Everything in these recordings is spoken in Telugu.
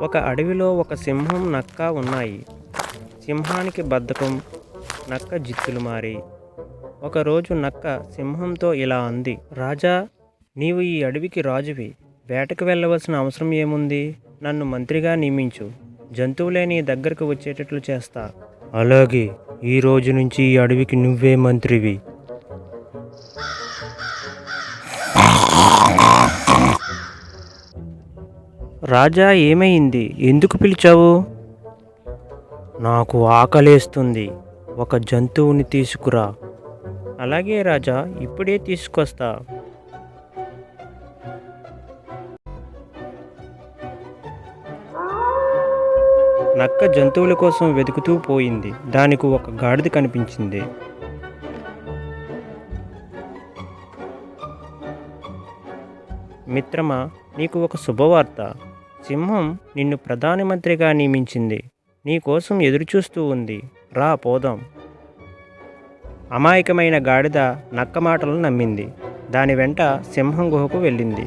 ఒక అడవిలో ఒక సింహం నక్క ఉన్నాయి. సింహానికి బద్ధకం నక్క జిత్తులు మారి. ఒకరోజు నక్క సింహంతో ఇలా అంది రాజా నీవు ఈ అడవికి రాజువి. వేటకు వెళ్ళవలసిన అవసరం ఏముంది? నన్ను మంత్రిగా నియమించు. జంతువులే నీ దగ్గరకు వచ్చేటట్లు చేస్తా. అలాగే ఈ రోజు నుంచి ఈ అడవికి నువ్వే మంత్రివి. రాజా ఏమైంది? ఎందుకు పిలిచావు? నాకు ఆకలేస్తుంది. ఒక జంతువుని తీసుకురా. అలాగే రాజా ఇప్పుడే తీసుకొస్తా. నక్క జంతువుల కోసం వెతుకుతూ పోయింది. దానికి ఒక గాడిద కనిపించింది. మిత్రమా నీకు ఒక శుభవార్త. సింహం నిన్ను ప్రధానమంత్రిగా నియమించింది. నీకోసం ఎదురుచూస్తూ ఉంది. రా పోదాం. అమాయకమైన గాడిద నక్క మాటలను నమ్మింది. దాని వెంట సింహం గుహకు వెళ్ళింది.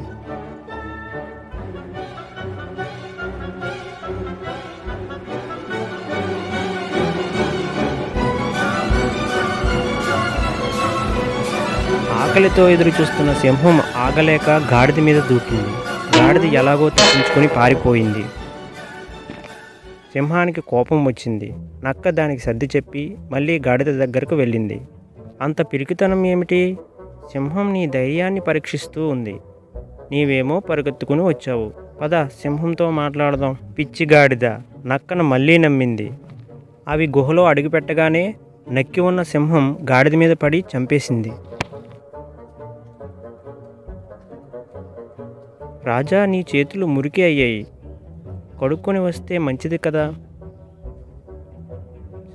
ఆకలితో ఎదురుచూస్తున్న సింహం ఆగలేక గాడిద మీద దూకింది. గాడిద ఎలాగో తప్పించుకొని పారిపోయింది. సింహానికి కోపం వచ్చింది. నక్క దానికి సర్ది చెప్పి మళ్ళీ గాడిద దగ్గరకు వెళ్ళింది. అంత పిరికితనం ఏమిటి? సింహం నీ ధైర్యాన్ని పరీక్షిస్తూ ఉంది. నీవేమో పరుగెత్తుకుని వచ్చావు. పద సింహంతో మాట్లాడదాం. పిచ్చి గాడిద! నక్కను మళ్ళీ నమ్మింది. అవి గుహలో అడుగుపెట్టగానే నక్కి ఉన్న సింహం గాడిద మీద పడి చంపేసింది. రాజా నీ చేతులు మురికి అయ్యాయి. కడుక్కొని వస్తే మంచిది కదా?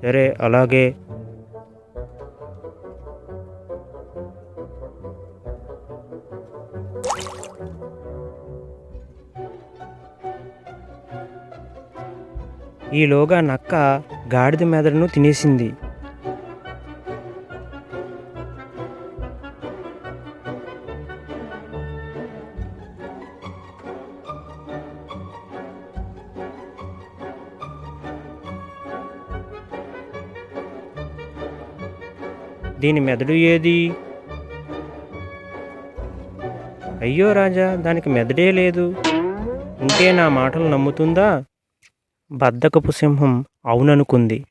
సరే అలాగే. ఈలోగా నక్క గాడిద మెదడును తినేసింది. దీని మెదడు ఏది? అయ్యో రాజా దానికి మెదడే లేదు. ఉంటే నా మాటలు నమ్ముతుందా? బద్దకపు సింహం అవుననుకుంది.